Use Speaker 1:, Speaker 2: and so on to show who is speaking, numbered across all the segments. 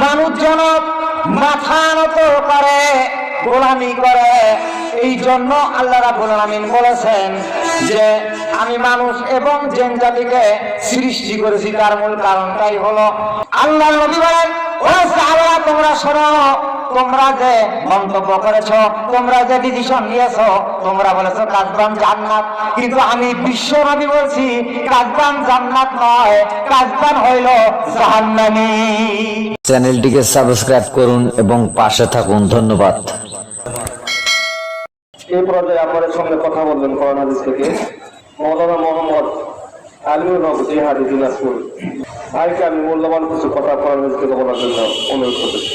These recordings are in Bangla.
Speaker 1: মানুষ যেন মাথা নত করে, গোলামি করে। এই জন্য আল্লাহ রাবুল আলমিন বলেছেন যে, আমি মানুষ এবং জেন জাতিকে সৃষ্টি করেছি, তার মূল কারণটাই হলো আল্লাহ নবী বলেন ও তোমরা শোনো তোমরা যে মন্তব্য করেছ তোমরা যে ডিসিশন নিয়েছো তোমরা বলেছ কাজবান জান্নাত। কিন্তু আমি বিশ্ব নবী বলছি কাজবান জান্নাত নয় কাজবান হইল জাহান্নামী।
Speaker 2: চ্যানেলটিকে সাবস্ক্রাইব করুন এবং পাশে থাকুন। ধন্যবাদ।
Speaker 3: এই পর্যায়ে আপনাদের সঙ্গে কথা বলবেন করোনা হাদিস থেকে। মৌলানা মোহাম্মদ আলিউর হক জিহাদি দিনাজপুর। ভাইকে আমি মূল্যবান কিছু কথা করোনা হাদিস থেকে বলার জন্য অনুরোধ করতেছি।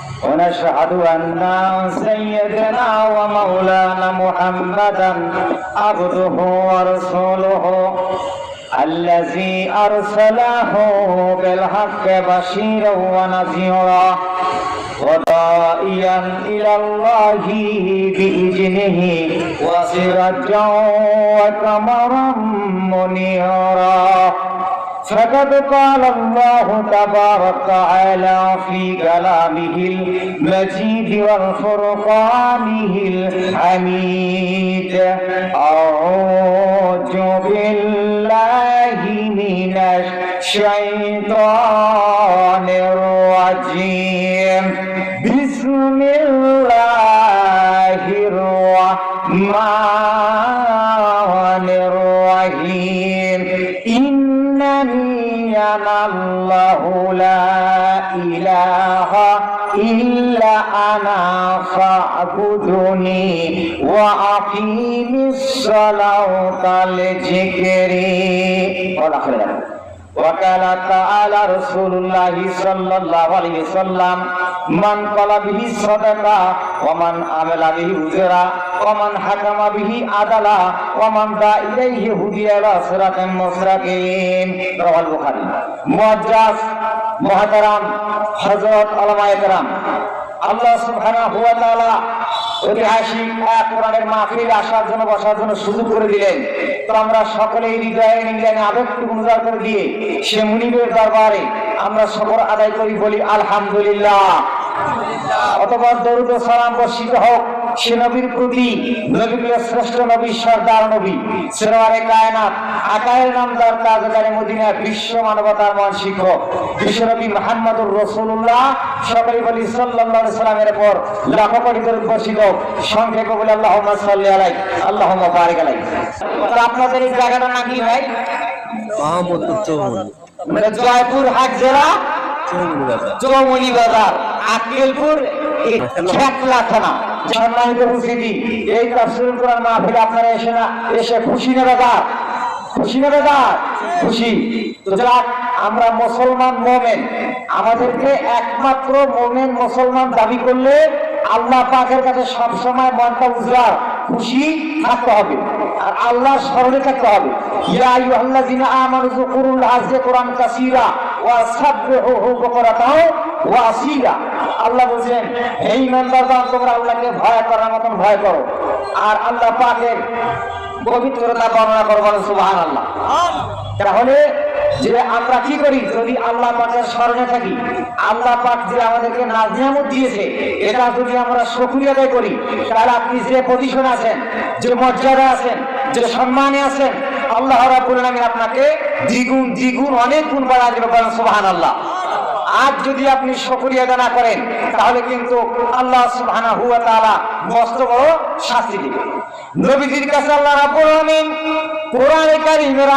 Speaker 1: ونشهد أن سيدنا ومولانا محمدا عبده ورسوله الذي أرسله بالحق بشيرا ونذيرا وداعيا إلى الله بإذنه وسراجا وقمرا منيرا فقد قال الله تبارك وتعالى في كلامه المجيد والفرقانه الحميد أعوذ بالله من الشيطان الرجيم بسم الله الرحمن الرحيم أنا الله لا إله إلا أنا فاعبدني وأقيم الصلاة لذكري والآخر وقال تعالى رسول الله صلى الله عليه وسلم من قال به صدقة ومن عمل به أجرا ومن حكم به عدلا ومن دعا إليه هدي إلى صراط مستقيم رواه البخاري মুআজ্জাজ মুহতারাম হযরত ওলামায়ে কেরাম আল্লাহ সুবহানাহু ওয়া তাআলা ঐতিহাসিক এক কোরআনের মাহফিলে আসার জন্য, বসার জন্য সুযোগ করে দিলেন। তো আমরা সকলেই হৃদয়ে নিলেনে আবেগটুকু উজাড় করে দিয়ে সে মুনিবের দরবারে আমরা সকল আদায় করি, বলি আলহামদুলিল্লাহ। অতপর দরুদ সালাম বর্ষিত হোক। সে নবীর প্রতি নবীগুলো শ্রেষ্ঠ নবী সর্দার নবী সেরওয়ারে কায়নাত আকায়ের নামদার তাজগারে মদিনা বিশ্ব মানবতার মহান শিক্ষক বিশ্বনবী মোহাম্মদুর রসুল্লাহ সকলে বলি সাল্লাল্লাহু আলাইহি সাল্লামের উপর লাখো কোটি দরুদ বর্ষিত হোক সংক্ষেপে বলে আল্লাহুম্মা সাল্লি আলাই আল্লাহুম্মা বারিক আলাই তো আপনাদের এই জায়গাটার নাম কি ভাই? মানে জয়পুর হাট জেলা চৌমনি বাজার আক্কেলপুর খেতলা থানা সম্মানিত উপস্থিতি এই তাফসিরুল কোরআন মাহফিলে আপনারা এসে না এসে খুশি না বাজার? খুশি না বাজার? খুশি। তো যাক আমরা মুসলমান মোমেন আমাদেরকে একমাত্র মোমেন মুসলমান দাবি করলে আল্লাহ পাকের কাছে সবসময় মনটা উজরার খুশি থাকতে হবে আর আল্লাহ স্মরণে থাকতে হবে। ইয়া যকুরুল আযযা কোরআন কাসীরা আল্লাহ বলেন হে ইমানদারগণ, তোমরা আল্লাহকে ভয় করার মতন ভয় করো। আর আল্লাহ পাকের পবিত্রতা বর্ণনা করো বলেন, সুবহানাল্লাহ। তাহলে যে আমরা কি করি? যদি আল্লাহ পাকের স্মরণে থাকি, আল্লাহ পাক যে আমাদেরকে নাজ নিয়ামত দিয়েছে, এটা যদি আমরা আদায় করি, তাহলে আপনি যে পজিশন আছেন, যে মর্যাদা আছেন, যে সম্মানে আছেন আল্লাহ রাবুল আলমিন আপনাকে দ্বিগুণ দ্বিগুণ অনেক গুণ বাড়া দেবে বলেন সুবহানাল্লাহ। আজ যদি আপনি শুকরিয়া আদা না করেন, তাহলে কিন্তু আল্লাহ সুবহানাহু ওয়া তাআলা মস্ত বড় শাস্তি দিবেন নবীজির কাছে আল্লাহ রাব্বুল আলামিন কোরআনে কারীমের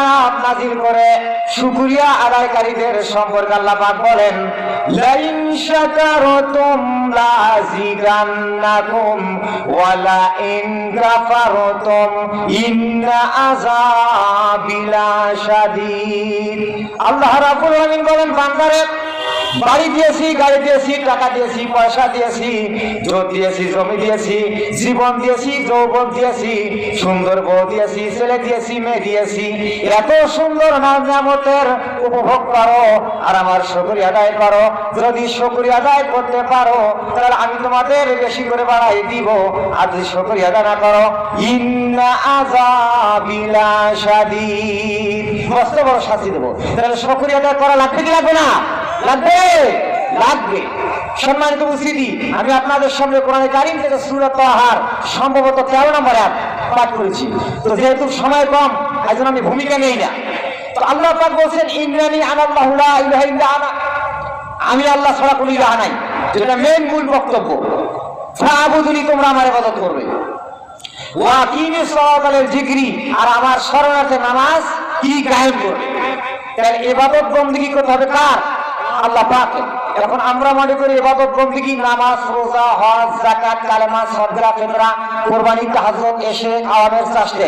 Speaker 1: নাযিল করে শুকরিয়া আদায়কারীদের সম্পর্কে আল্লাহ পাক বলেন, লাইন শাকারতুম লাযিদান্নাকুম ওয়া লা ইন কাফারতুম ইন্না আযাবি লাশাদীদ আল্লাহ রাব্বুল আলামিন বলেন, বান্দারে বাড়ি দিয়েছি, গাড়ি দিয়েছি, টাকা দিয়েছি, পয়সা দিয়েছি জোর দিয়েছি, জমি দিয়েছি, জীবন দিয়েছি, যৌবন দিয়েছি, সুন্দর বউ দিয়েছি, ছেলে দিয়েছি, মেয়ে দিয়েছি। এত সুন্দর নামতের উপভোগ করো আর আমার শুকরি আদায় করো। যদি শুকরি আদায় করতে পারো, তাহলে আমি তোমাদের বেশি করে বাড়াই দিব। আর যদি শুকরি আদায় না করো, ইন্না মস্ত বড় শাস্তি দেবো। তাহলে শুকরি আদায় করা লাগবে কি লাগবে না? লাগবে? লাগবে। সম্মানিত উপস্থিতি, আমি আপনাদের সামনে কোরআনে কারিম থেকে সুরত আহার সম্ভবত তেরো নম্বর এক পাঠ করেছি। তো যেহেতু সময় কম জন্য আমি ভূমিকা নেই না। তো আল্লাহ পাক বলছেন ইন্দ্রানি আনাল্লাহ লা ইলাহা ইল্লা আনা। আমি আল্লাহ ছাড়া কোনো ইলাহা নাই। যেটা মেন মূল বক্তব্য। ফাবুদুনি, তোমরা আমার ইবাদত করবে। ওয়াকিমে সলাতালের জিগরি আর আমার শরণার্থে নামাজ কি কায়েম করবে? তাহলে এবাদত বন্দিগি করতে হবে কার? আল্লাহ পাক, এখন আমরা মনে করি এবাদত বন্দিগি, নামাজ, রোজা, হজ জাকাত কালেমা সদরা ফেতরা, কোরবানি তাহাজত এসে আওয়ামের চাষে।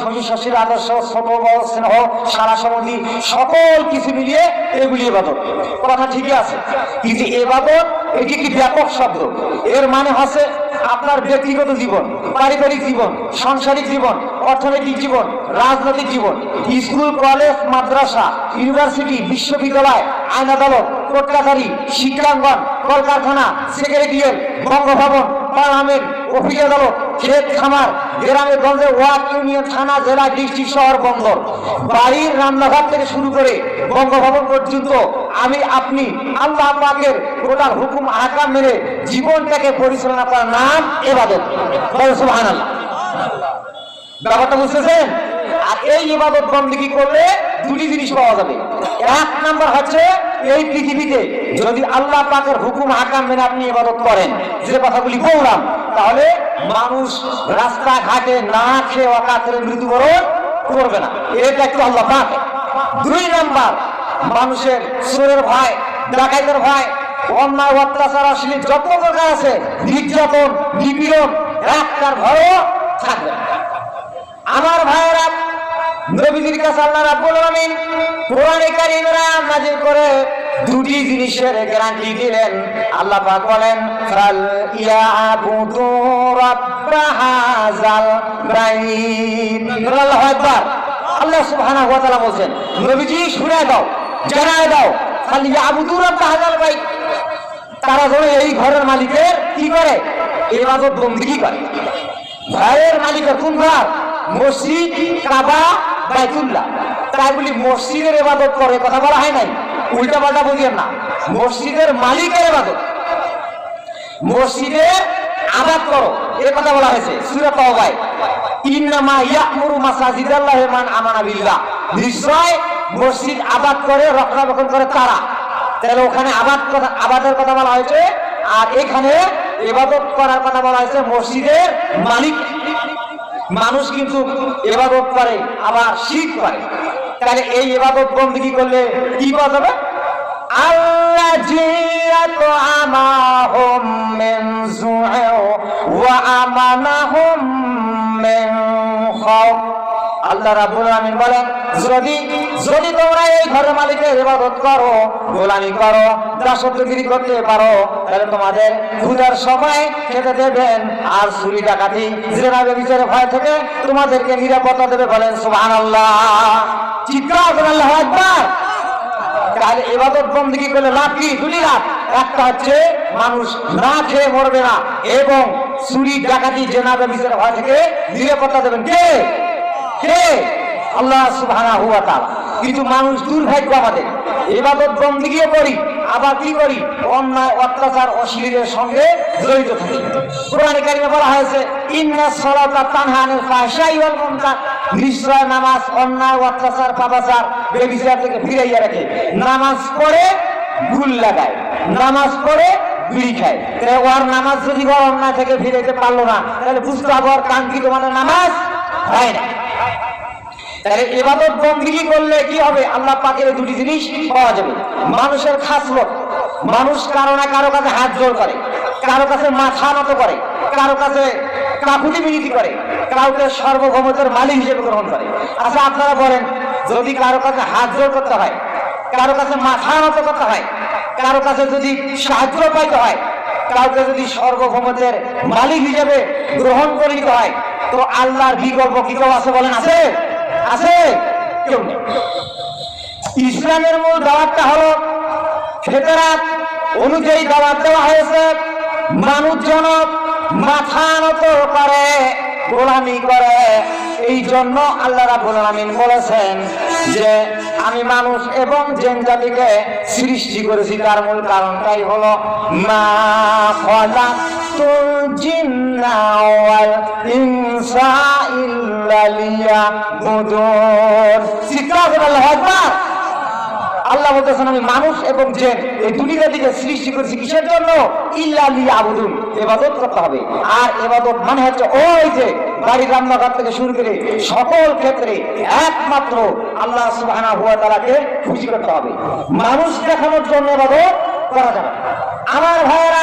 Speaker 1: শশী শশীর আদর্শ, ছোট, বড়, স্নেহ, সারা সম্বন্ধী সকল কিছু মিলিয়ে এগুলি এবাদত কথা ঠিকই আছে। কিন্তু এবাদত এটি কি ব্যাপক শব্দ? এর মানে হচ্ছে আপনার ব্যক্তিগত জীবন, পারিবারিক জীবন, সাংসারিক জীবন, অর্থনৈতিক জীবন, রাজনৈতিক জীবন, স্কুল, কলেজ, মাদ্রাসা, ইউনিভার্সিটি, বিশ্ববিদ্যালয়, আইন আদালত, কোর্ট কাছারি, শিক্ষাঙ্গন, কলকারখানা সেক্রেটারিয়েট বঙ্গভবন পার্লামেন্ট অফিস আদালত ক্ষেত খামার গ্রামে গঞ্জে ওয়ার্ড ইউনিয়ন থানা, জেলা, ডিস্ট্রিক্ট, শহর, বন্দর। বাড়ির রান্নাঘর থেকে শুরু করে বঙ্গভবন পর্যন্ত আমি, আপনি, আল্লাহ পাকের টোটাল হুকুম, আকাম মেনে জীবনটাকে পরিচালনা করার নাম এবাদত। ব্যাপারটা বুঝতেছেন? আর এই ইবাদত বন্দী করলে দুটি জিনিস পাওয়া যাবে। এক নাম্বার হচ্ছে, এই পৃথিবীতে যদি আল্লাহ পাকের হুকুম, হাকাম মেনে আপনি ইবাদত করেন যে কথাগুলি বললাম, তাহলে মানুষ রাস্তাঘাটে না খেয়ে অকাতরে মৃত্যুবরণ করবে না। এটা একটু আল্লাহ পাক। দুই নাম্বার, মানুষের সুরের ভয়, ডাকাইতের ভয়, অন্যায়, অত্যাচার আসলে যত প্রকার আছে, নির্যাতন, নিপীড়ন একটার ভয়ও থাকবে আমার ভাইয়েরা নবীজির কাছে আল্লাহ রাব্বুল আলামিন কোরআনে কারীমরা নাযিল করে দুটি জিনিসের গ্যারান্টি দিলেন। আল্লাহ পাক বলেন, ফাল ইয়াবুদু রাব্ব হাযাল বাইত আল্লাহু আকবার। আল্লাহ সুবহানাহু ওয়া তাআলা বলেন নবীজি শুনে দাও, জানায় দাও, ফাল ইয়াবুদু রাব্ব হাযাল বাইত তারা যেন এই ঘরের মালিকের কি করে? ইবাদত বন্দেগী করে? ঘরের মালিকের কোন ঘর? মসজিদ, কাবা বাইতুল্লাহ। তাই বলি, মসজিদের ইবাদত করে, কথা বলা হয় নাই? উল্টা পাল্টা বুঝিয়েন না। মসজিদের মালিকের ইবাদত। মসজিদের আবাদ করো। এ কথা বলা হয়েছে, সূরা তাওবায়। ইন্নামা ইয়ামুরু মাসাজিদাল্লাহ মান আমানা বিল্লাহ। নিশ্চয় মসজিদ আবাদ করে, রক্ষণাবেক্ষণ করে তারা। তাহলে ওখানে আবাদ কথা, আবাদের কথা বলা হয়েছে, আর এখানে ইবাদত করার কথা বলা হয়েছে মসজিদের মালিক। মানুষ কিন্তু এবাদত করে, আবার শিখ করে। তাহলে এই এবাদত বন্দী করলে? কি পাওয়া যাবে? আল্লাহ জিয়াত আমাহুম মিন জুউ ওয়া আল্লাহ রাব্বুল আলামিন বলেন, যদি যদি তোমরা এই ঘরের মালিকের ইবাদত করো, গোলামি করো, দাসত্বগিরি করতে পারো, তাহলে তোমাদের ক্ষুধার সময় খেতে দেবেন, আর চুরি ডাকাতি জেনাবে বিচারে ভয় থেকে তোমাদেরকে নিরাপত্তা দেবে বলেন, সুবহানাল্লাহ। চিৎকার করে আল্লাহু আকবার। তাহলে এবাদত বন্দী করলে লাভ কি? দুটি লাভ। একটা হচ্ছে, মানুষ না খেয়ে মরবে না, এবং চুরি, ডাকাতি জেনাবে বিচারে ভয় থেকে নিরাপত্তা দেবেন কে? আল্লাহ কিন্তু মানুষ আমাদের। কি করি? অন্যায়, অত্যাচার সঙ্গে জড়িত হয়েছে নামাজ, অন্যায়, অত্যাচার থেকে রাখে। নামাজ পড়ে লাগায়, নামাজ পড়ে বিড়ি খায়। নামাজ যদি অন্যায় থেকে ফিরেতে পারল না, তাহলে বুঝতে হবে কাঙ্ক্ষিত মানে নামাজ হয় না। তাহলে এবাদত বন্দিগি করলে কি হবে? আল্লাহ পাকের দুটি জিনিস পাওয়া যাবে। মানুষের খাসলত, মানুষ কারও না কারও কাছে হাত জোর করে, কারও কাছে মাথা নত করে, কারও কাছে কাকুতি মিনতি করে, কাউকে সর্বভৌমতার মালিক হিসেবে গ্রহণ করে। আচ্ছা আপনারা বলেন, যদি কারও কাছে হাত জোর করতে হয়, কারও কাছে মাথা নত করতে হয়, কারও কাছে যদি সাহায্য পাইতে হয়, কাউকে যদি সর্বভৌমতের মালিক হিসেবে গ্রহণ করে নিতে হয়, তো আল্লাহর বিকল্প কি কেউ আছে বলেন? আছে? আছে? ইসলামের মূল দাওয়াতটা হলো ফেতরাত অনুযায়ী দাওয়াত দেওয়া হয়েছে। মানুষজনক মাথা নত করে, গোলামি করে। এই জন্য আল্লাহ রাব্বুল আলামিন বলেছেন যে, আমি মানুষ এবং জেন জাতিকে সৃষ্টি করেছি। তার মূল কারণটাই হলো মা খালাকতুল জিন্না ইনসা। ইল্লা লিয়াবুদুন চিৎকার করে আল্লাহু বলতেছেন, আমি মানুষ এবং জেন, এই দুনিয়া দিকে সৃষ্টি করেছি কিসের জন্য? ইল্লা আবুদুন এবাদত করতে হবে। আর এবাদত মানে হচ্ছে ওই যে বাড়ির রান্নাঘর থেকে শুরু করে সকল ক্ষেত্রে একমাত্র আল্লাহ সুবহানাহু ওয়া তাআলাকে খুশি করতে হবে। মানুষ দেখানোর জন্য এবাদত করা যাবে আমার ভাইয়েরা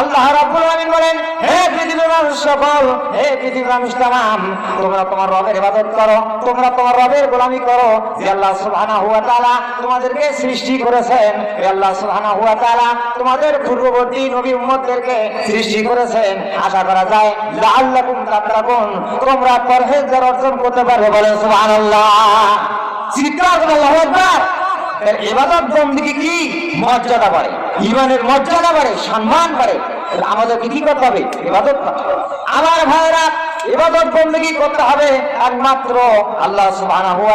Speaker 1: আল্লাহ রাব্বুল তোমরা তোমার রবের ইবাদত করো, তোমরা তোমার রবের গোলামি করো যে আল্লাহ সুবহানাহু ওয়া তোমাদেরকে সৃষ্টি করেছেন, হে আল্লাহ সুবহানাহু ওয়া তাআলা, তোমাদের পূর্ববর্তী নবী উম্মতদেরকে সৃষ্টি করেছেন, আশা করা যায়, লাআল্লাকুম তাত্তাকুন, তোমরা পরহেজগার অর্জন করতে পারবে বলেন সুবহানাল্লাহ। চিৎকার করে আল্লাহু এর ইবাদত বন্দিকে কি মর্যাদা বাড়ে? ইমানের মর্যাদা বাড়ে, সম্মান বাড়ে। আমাদেরকে কি করতে হবে? এবাদত আমার ভাইরা ইবাদত বন্দিগি করতে হবে একমাত্র আল্লাহ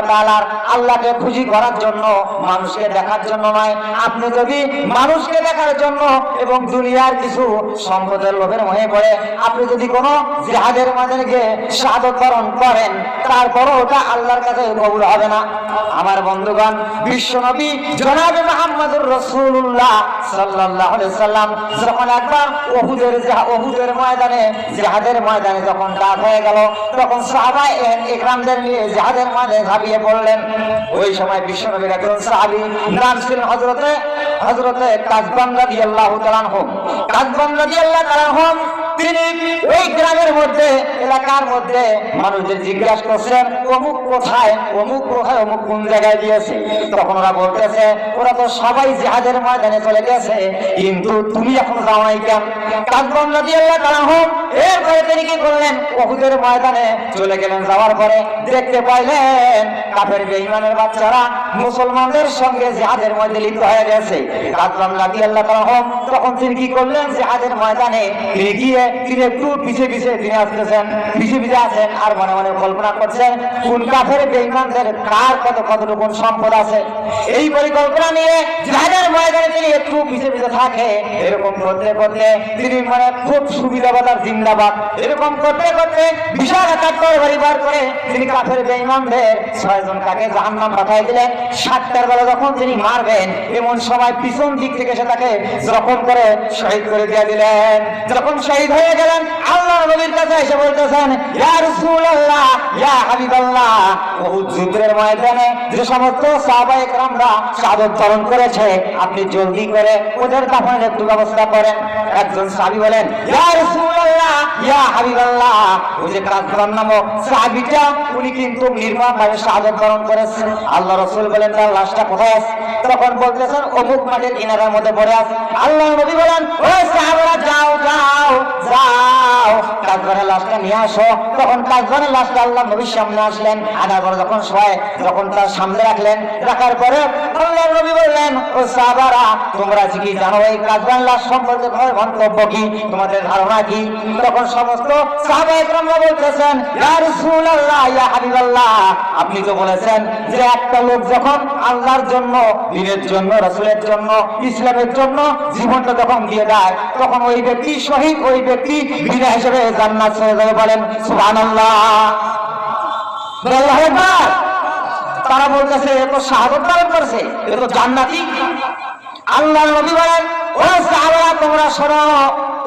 Speaker 1: তাআলার। আল্লাহকে খুশি করার জন্য, মানুষকে দেখার জন্য নয়। আপনি যদি মানুষকে দেখার জন্য এবং দুনিয়ার কিছু সম্পদের লোভের মহে পড়ে, আপনি যদি কোনো জিহাদের মাঝে গিয়ে বরণ করেন, তারপরও ওটা আল্লাহর কাছে কবুল হবে না। আমার বন্ধুগণ, বিশ্বনবী জনাবে মুহাম্মদুর রাসূলুল্লাহ সাল্লাল্লাহু আলাইহি সাল্লাম যখন একবার ওহুদের জিহা- ওহুদের ময়দানে, জিহাদের ময়দানে যখন ডাক হয়ে গেল। তখন সাহাবায়ে ইকরামদের নিয়ে জাহাজের মাঝে ঝাঁপিয়ে পড়লেন। ওই সময় বিশ্বনবীর একজন সাহাবি নাম ছিলেন হজরতে হজরতে কাজবান রাদিয়াল্লাহু তালান আনহু। কাজবান রাজি আল্লাহ তালান আনহু তিনি ওই গ্রামের মধ্যে, এলাকার মধ্যে মানুষদের জিজ্ঞাসা করছেন, অমুক কোথায়? অমুক কোথায়? অমুক কোন জায়গায় তখন ওরা বলতেছে, ওরা তো সবাই ময়দানে চলে গেছে, কিন্তু তুমি এখন কেন? কাজবান রাদিয়াল্লাহু তাআলা আনহু এরপরে তিনি কি করলেন? ওহুদের ময়দানে চলে গেলেন। যাওয়ার পরে দেখতে পাইলেন, কাফের বাচ্চারা মুসলমানদের সঙ্গে জিহাদের মধ্যে লিপ্ত হয়ে গেছে। কাজবান রাদিয়াল্লাহু তাআলা আনহু তখন তিনি কি করলেন? জিহাদের ময়দানে গিয়ে তিনি একটু পিছে পিছে তিনি আসতেছেন পিছে পিছে আছেন আর মনে মনে কল্পনা করছেন কোন কার কত কতটুকু সম্পদ আছে। এই পরিকল্পনা নিয়ে জিহাদের ময়দানে তিনি একটু পিছে পিছে থাকে, এরকম করতে করতে তিনি মানে খুব জিন্দাবাদ। এরকম করতে করতে বিশাল বার করে তিনি জাহান্নাম পাঠাই দিলেন। সাতটার বেলা যখন তিনি মারবেন, এমন সময় পিছন দিক থেকে সে তাকে জখম করে শহীদ করে দিয়ে দিলেন। যখন শহীদ হয়ে গেলেন আল্লাহ নবীর কাছে এসে বলতেছেন, ইয়া রাসূলুল্লাহ, ইয়া হাবিবাল্লাহ। উহুদ যুদ্ধের ময়দানে যে সমস্ত সাহাবায়ে শাহাদত বরণ করেছে, আপনি জলদি করে ওদের দাফনের একটু ব্যবস্থা করেন। একজন সাহাবী বলেন, ইয়া রাসূলুল্লাহ, ইয়া হাবিবাল্লাহ। ওই যে কাজরান নামক সাহাবীটা, উনি কিন্তু নির্মমভাবে শাহাদত বরণ করেছেন আল্লাহ রাসূল বলেন, তার লাশটা কোথায় আছে? তখন বলতেছেন, অমুক মাঠের কিনারের মধ্যে পড়ে আছে। আল্লাহ নবী বলেন, ওই সাহাবারা, যাও যাও। যাও কাজবানের লাশটা নিয়ে আসো। তখন কাজবানের লাশটা আল্লাহ নবীর সামনে আসলেন। আনার পরে যখন সবাই যখন তার সামনে রাখলেন, রাখার পরে আল্লাহ নবী বললেন, ও সাহাবারা, তোমরা কি জানো এই কাজবান লাশ সম্পর্কে তোমার মন্তব্য কি? তোমাদের ধারণা কি? তখন সমস্ত সাহাবা একরামরা বলতেছেন, ইয়া রাসূলুল্লাহ, ইয়া হাবিবাল্লাহ, আপনি তো বলেছেন যে একটা লোক যখন আল্লাহর জন্য, দিনের জন্য, রাসূলের জন্য, ইসলামের জন্য জীবনটা যখন দিয়ে দেয়, তখন ওই ব্যক্তি শহীদ ওই ব্যক্তি বিনা হিসেবে জান্নাত চলে যাবে বলেন, সুবহানাল্লাহ। তারা বলতেছে, এ শাহাদত পালন করছে জান্নাতি। নবী বলেন, ও সাহাবারা, তোমরা শোনো,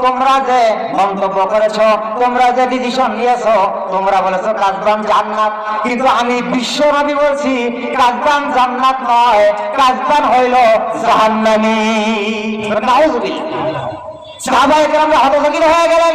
Speaker 1: তোমরা যে মন্তব্য করেছ, তোমরা যে ডিসিশন নিয়েছো, তোমরা বলেছ কাজবান জান্নাত। কিন্তু আমি বিশ্ব নবী বলছি, কাজবান জান্নাত নয়, কাজবান হইল জাহান্নামী। নাউজুবিল্লাহ। কেরামরা হতচকিত হয়ে গেলেন।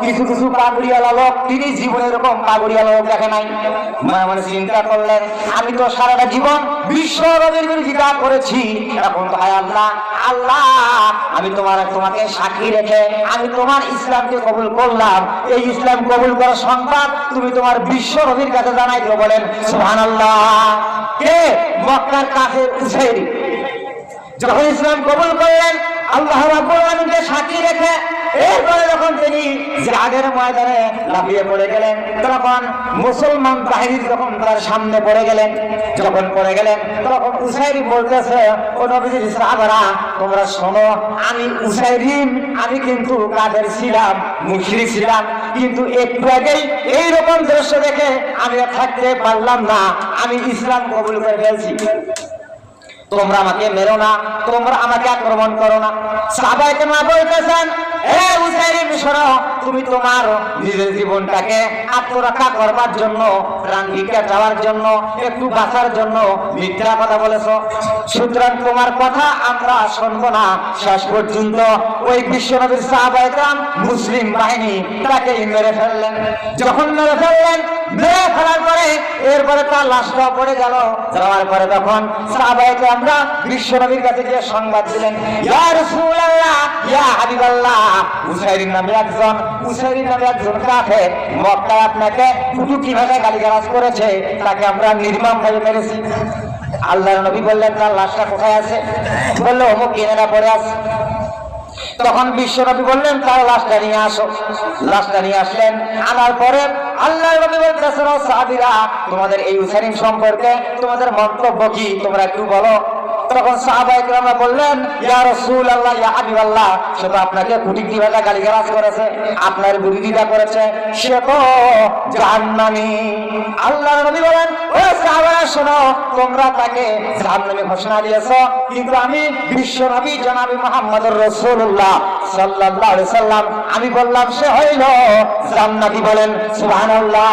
Speaker 1: কিছু কিছু আমি তো সারাটা জীবন করেছি। এখন আল্লাহ আল্লাহ, আমি তোমার, তোমাকে সাক্ষী রেখে আমি তোমার ইসলামকে কবুল করলাম। এই ইসলাম কবুল করার সংবাদ তুমি তোমার বিশ্ব রবির কাছে জানাইতে বলেন, সুবহানাল্লাহ। কে? কাফের উসাইরিন যখন ইসলাম কবুল করলেন, আল্লাহ রাব্বুল সাক্ষী রেখে এরপরে যখন তিনি জিহাদের ময়দানে লাফিয়ে পড়ে গেলেন, তখন মুসলমান বাহিনী যখন তার সামনে পড়ে গেলেন, যখন পড়ে গেলেন, তখন উসাইরি বলতেছে, ও নবীজির সাহাবারা তোমরা শোনো, আমি উসাইরিন, আমি কিন্তু কাদের ছিলাম, মুশরিক ছিলাম, কিন্তু একটু আগেই এইরকম দৃশ্য দেখে আমি থাকতে পারলাম না, আমি ইসলাম কবুল করে ফেলছি। তোমরা আমাকে মেরো না তোমরা আমাকে আক্রমণ করো না। সাহাবাইকে মা বলতেছেন হে তুমি তোমার নিজের জীবনটাকে আত্মরক্ষা করবার জন্য যাওয়ার জন্য, একটু বাঁচার জন্য মিথ্যা কথা বলেছ। সুতরাং তোমার কথা আমরা না। শেষ পর্যন্ত ওই বিশ্বনবীর সাহাবাইকরাম মুসলিম বাহিনী তাকে মেরে ফেললেন। যখন মেরে ফেললেন, মেরে ফেলার পরে এরপরে তার লাশটা পড়ে গেল। যাওয়ার পরে তখন সাহাবাইকে আমরা বিশ্বনবীর কাছে গিয়ে সংবাদ দিলেন ইয়া হাবিবাল্লাহ উসাইরিন নামে একজন উসাইরিন নামে একজন কাফের মক্কায় আপনাকে শুধু কীভাবে গালিগালাজ করেছে, তাকে আমরা নির্মম ভাবে মেরেছি। আল্লাহর নবী বললেন, তার লাশটা কোথায় আছে? বলল, অমুক কিনেরা পড়ে আছে। তখন বিশ্বনবী বললেন, তার লাশটা নিয়ে আসো। লাশটা নিয়ে আসলেন। আনার পরে আল্লাহ নবী বলতেছেন "ও সাহাবীরা, তোমাদের এই উসারিন সম্পর্কে তোমাদের মন্তব্য কি? তোমরা একটু বলো। তখন সাহাবায়ে কেরামরা বললেন, ইয়া রাসূলুল্লাহ, ইয়া হাবিবাল্লাহ, সে তো আপনাকে গালিগালাজ করেছে? আপনার বিরোধিতা করেছে? সে তো জাহান্নামী। আল্লাহর নবী বলেন, ও সাহাবারা শোনো, তোমরা তাকে জাহান্নামী ঘোষণা দিয়েছ, কিন্তু আমি বিশ্ব নবী জনাবি মুহাম্মদুর রাসূলুল্লাহ সাল্লাল্লাহু আলাইহি সাল্লাম আমি বললাম, সে হইল জান্নাতি বলেন, সুবহানাল্লাহ।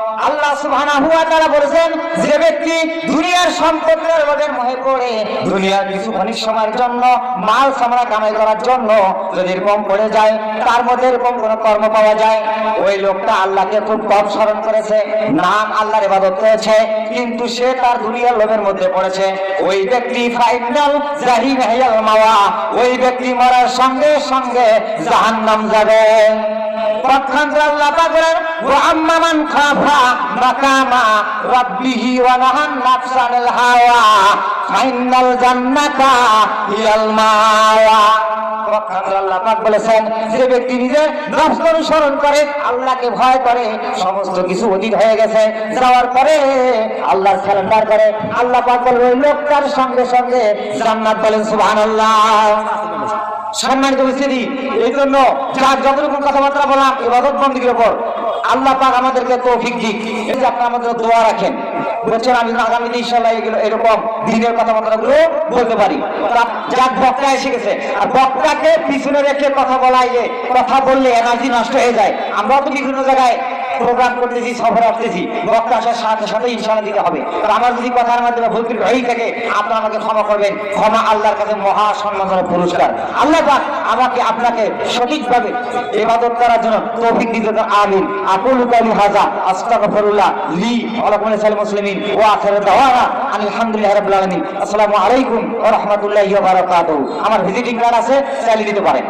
Speaker 1: আল্লাহ সুবহানাহু ওয়া তাআলা বলেছেন, যে ব্যক্তি দুনিয়ার সম্পদের লোভের মোহে পড়ে, দুনিয়ার কিছু ক্ষণিক সময়ের জন্য, মাল সামরা কামাই করার জন্য যদি এরকম পড়ে যায়, তার মধ্যে এরকম কোনো কর্ম পাওয়া যায়, ওই লোকটা আল্লাহকে খুব কম স্মরণ করেছে নাম আল্লাহর ইবাদত করেছে, কিন্তু সে তার দুনিয়ার লোভের মধ্যে পড়েছে। ওই ব্যক্তি ফাইনাল হিয়াল মাওয়া, ওই ব্যক্তি মরার সঙ্গে সঙ্গে জাহান্নাম যাবে। পক্ষান্তরে আল্লাহ পাক বলেন ওয়া আম্মা মান খাফা মাকামা রাব্বিহি ওয়া নাহান নাফসানিল হাওয়া। ফাইনাল জান্নাতা আল্লাহ বলেছেন ব্যক্তি অনুসরণ করে ভয় করে, সমস্ত কিছু হয়ে গেছে স্যালেন্ডার করে। আল্লাহ সঙ্গে সঙ্গে বলেন সম্মানিত এই জন্য যার যত রকম কথাবার্তা বললাম ইবাদত বন্দীর উপর আল্লাহ পাক আমাদেরকে তৌফিক দিক। যে আপনি আমাদের দোয়া রাখেন, বলছেন আমি আগামী আগামীতে ইনশাআল্লাহ এগুলো, এরকম দিনের কথা গুলো বলতে পারি। যার বক্তা এসে গেছে। আর বক্তাকে পিছনে রেখে কথা বলাই যে কথা বললে এনার্জি নষ্ট হয়ে যায়। আমরাও তো বিভিন্ন জায়গায় প্রোগ্রাম করতেছি সফরে আসতেছি বক্তা আসার সাথে সাথে ইনশাল্লাহ দিতে হবে। আর আমার যদি কথার মাধ্যমে ভুল ত্রুটি হয়েই থাকে, আপনারা আমাকে ক্ষমা করবেন। ক্ষমা আল্লাহর কাছে মহা সম্মানজনক পুরস্কার। আল্লাহ পাক আমাকে আপনাকে সঠিকভাবে ইবাদত করার জন্য তৌফিক দিতে আমিন। আকুলু কালি হাজা, আস্তাগফিরুল্লাহ লি ওয়া লাকুম লিসাইল মুসলিমিন। ওয়া আখিরু দাওয়ানা আলহামদুলিল্লাহি রাব্বিল আলামিন। আসসালামু আলাইকুম ওয়া রাহমাতুল্লাহি ওয়া বারাকাতুহু। আমার ভিজিটিং কার্ড আছে চালিয়ে দিতে পারেন।